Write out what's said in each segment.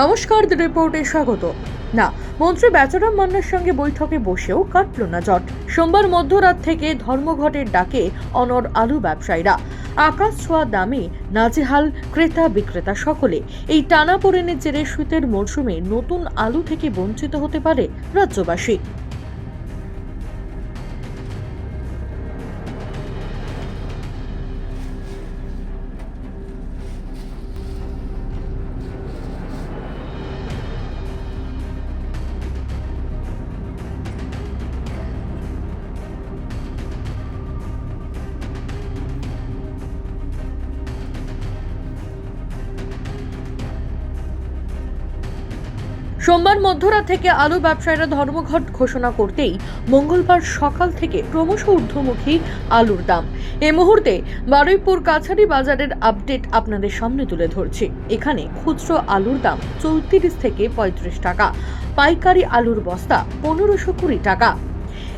নমস্কার দ্য রিপোর্টে স্বাগত। না, মন্ত্রী বেচারাম মান্নার সঙ্গে বৈঠকে বসেও কাটল না জট। সোমবার মধ্যরাত থেকে ধর্মঘটের ডাকে অনর আলু ব্যবসায়ীরা। আকাশ ছোঁয়া দামে নাজেহাল ক্রেতা বিক্রেতা সকলে। এই টানা পড়েনের জেরে শীতের মরশুমে নতুন আলু থেকে বঞ্চিত হতে পারে রাজ্যবাসী। সোমবার মধ্যরাত থেকে আলু ব্যবসায়ীরা ধর্মঘট ঘোষণা করতেই মঙ্গলবার সকাল থেকে ক্রমশ ঊর্ধ্বমুখী আলুর দাম। এ মুহূর্তে বারুইপুর কাছারি বাজারের আপডেট আপনাদের সামনে তুলে ধরছি। এখানে খুচরো আলুর দাম চৌত্রিশ থেকে পঁয়ত্রিশ টাকা, পাইকারি আলুর বস্তা পনেরোশো কুড়ি টাকা।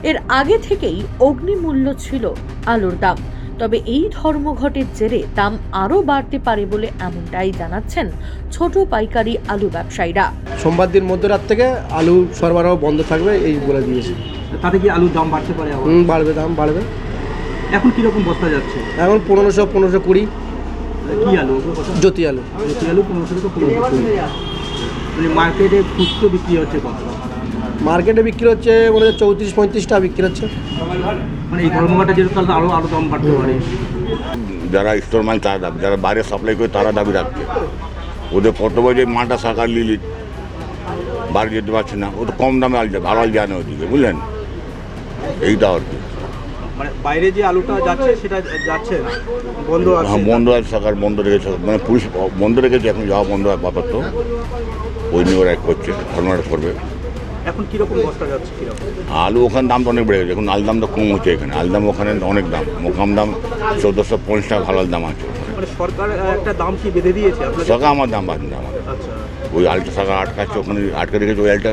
এর আগে থেকেই অগ্নিমূল্য ছিল আলুর দাম। তবে এই ধর্মঘটের জেরে দাম আরও বাড়তে পারে বলে এমনটাই জানাচ্ছেন ছোট পাইকারি আলু ব্যবসায়ীরা। সোমবার দিন মধ্যরাত থেকে আলু সরবরাহ বন্ধ থাকবে এই বলে দিয়েছে। তাতে কি আলুর দাম বাড়তে পারে বাড়বে দাম বাড়বে। এখন কীরকম বস্তা যাচ্ছে? এখন পনেরোশো পনেরোশো কুড়ি। কি আলু? জ্যোতি আলু। দেশি আলু পনেরোশো থেকে পনেরোশো কুড়ি। মানে মার্কেটে খুচরো বিক্রি হচ্ছে কত? মার্কেটে বিক্রি হচ্ছে মনে হচ্ছে চৌত্রিশ পঁয়ত্রিশটা বিক্রি হচ্ছে। মানে এই ধর্মঘাটে যেহেতু তাহলে আরও আরও দাম বাড়তে পারে। যারা স্টোর মাল তারা দাবি যারা বাইরে সাপ্লাই করে তারা দাবি রাখছে। ওদের কর্তব্য যে মালটা সরকার লিলি বাড়ি যেতে পারছে না ও তো কম দামে আল আরও আল জানে ওদিকে বুঝলেন? এইটা আর কি। মানে বাইরে যে আলুটা যাচ্ছে সেটা যাচ্ছে বন্ধ আছে। হ্যাঁ বন্ধ আছে সরকার বন্ধ রেখেছে। মানে পুলিশ বন্ধ রেখেছে এখন যাওয়া বন্ধ আপাতত ওই নিয়ে ওরা করছে ধর্মটা করবে। এখন কীরকম বস্তা যাচ্ছে কীরকম? আলু ওখানে দাম তো অনেক বেড়ে গেছে। এখন আল দাম তো কম হচ্ছে এখানে। আল দাম ওখানে অনেক দাম। মোকাম দাম চোদ্দোশো পঞ্চাশ টাকা ভালো দাম আছে। মানে সরকার একটা দাম কি বেঁধে দিয়েছে সরকার আমার দাম বাড়ছে আমাদের। আচ্ছা। ওই আলটা সরকার আটকাচ্ছে ওখানে আটকে রেখেছে ওই আলটা।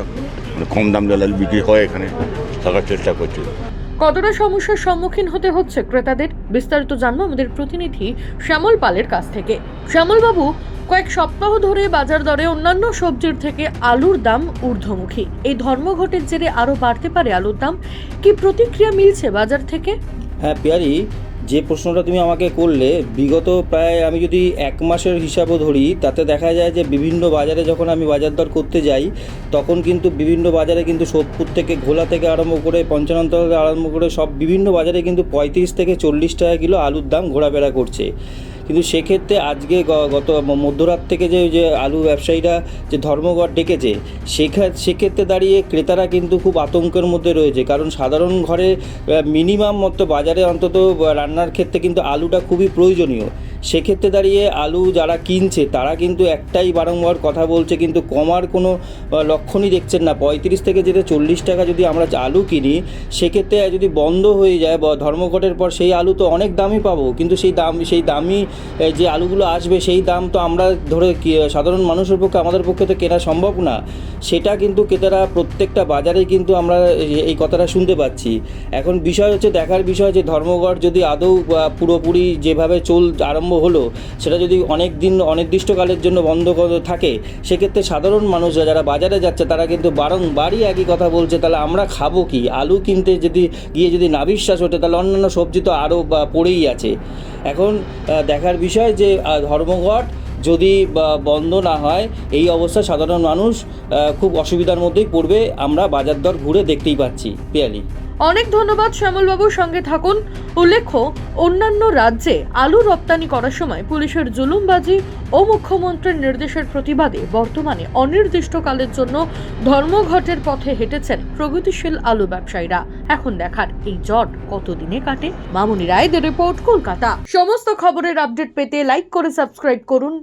মানে কম দাম দিয়ে আল বিক্রি হয় এখানে। সরকার চেষ্টা করছে। কতটা সমস্যার সম্মুখীন হতে হচ্ছে ক্রেতাদের? বিস্তারিত জানব আমাদের প্রতিনিধি শ্যামল পালের কাছ থেকে। শ্যামল বাবু কয়েক সপ্তাহ ধরে বাজার দরে অন্যান্য সবজির থেকে আলুর দাম ঊর্ধ্বমুখী। এই ধর্মঘটের জেরে আরও বাড়তে পারে আলুর দাম। কি প্রতিক্রিয়া মিলছে বাজার থেকে? হ্যাঁ পিয়ারি, যে প্রশ্নটা তুমি আমাকে করলে, বিগত প্রায় আমি যদি এক মাসের হিসাবও ধরি, তাতে দেখা যায় যে বিভিন্ন বাজারে যখন আমি বাজার দর করতে যাই, তখন কিন্তু বিভিন্ন বাজারে কিন্তু সোদপুর থেকে ঘোলা থেকে আরম্ভ করে পঞ্চানন্ত থেকে আরম্ভ করে সব বিভিন্ন বাজারে কিন্তু পঁয়ত্রিশ থেকে চল্লিশ টাকা কিলো আলুর দাম ঘোরাফেরা করছে। কিন্তু সেক্ষেত্রে আজকে গত মধ্যরাত থেকে যে যে আলু ব্যবসায়ীরা যে ধর্মঘট ডেকেছে সেক্ষা সেক্ষেত্রে দাঁড়িয়ে ক্রেতারা কিন্তু খুব আতঙ্কের মধ্যে রয়েছে। কারণ সাধারণ ঘরে মিনিমাম মতো বাজারে অন্তত রান্নার ক্ষেত্রে কিন্তু আলুটা খুবই প্রয়োজনীয়। সেক্ষেত্রে দাঁড়িয়ে আলু যারা কিনছে, তারা কিন্তু একটাই বারংবার কথা বলছে, কিন্তু কমার কোনো লক্ষণই দেখছেন না। পঁয়ত্রিশ থেকে যেটা চল্লিশ টাকা যদি আমরা আলু কিনি, সেক্ষেত্রে যদি বন্ধ হয়ে যায় বা ধর্মঘটের পর সেই আলু তো অনেক দামই পাবো, কিন্তু সেই দাম, সেই দামি যে আলুগুলো আসবে, সেই দাম তো আমরা ধরে সাধারণ মানুষের পক্ষে, আমাদের পক্ষে তো কেনা সম্ভব না। সেটা কিন্তু ক্রেতারা প্রত্যেকটা বাজারে কিন্তু আমরা এই- কথাটা শুনতে পাচ্ছি। এখন বিষয় হচ্ছে, দেখার বিষয় যে ধর্মঘট যদি আদৌ পুরোপুরি যেভাবে চল, আরম্ভ হলো, সেটা যদি অনেক দিন অনির্দিষ্টকালের জন্য বন্ধ থাকে, সেক্ষেত্রে সাধারণ মানুষরা যারা বাজারে যাচ্ছে, তারা কিন্তু বারংবারই একই কথা বলছে, তাহলে আমরা খাব কি? আলু কিনতে যদি, গিয়ে যদি না বিশ্বাস ওঠে তাহলে অন্যান্য সবজি তো আরও পড়েই আছে। এখন দেখার বিষয় যে ধর্মঘট যদি বন্ধ না হয়, এই অবস্থায় সাধারণ মানুষ খুব অসুবিধার মধ্যেই পড়বে, আমরা বাজার দর ঘুরে দেখতেই পাচ্ছি, পিয়ালি। অনেক ধন্যবাদ শ্যামলবাবুর সঙ্গে থাকুন। উল্লেখ্য, অন্যান্য রাজ্যে আলু রপ্তানি করার সময় পুলিশের জুলুমবাজি ও মুখ্যমন্ত্রীর নির্দেশের প্রতিবাদে বর্তমানে অনির্দিষ্টকালের জন্য ধর্মঘটের পথে হেঁটেছেন প্রগতিশীল আলু ব্যবসায়ীরা। এখন দেখার এই জট কতদিনে কাটে? মামুনি রায়দের রিপোর্ট, কলকাতা। সমস্ত খবরের আপডেট পেতে লাইক করে সাবস্ক্রাইব করুন।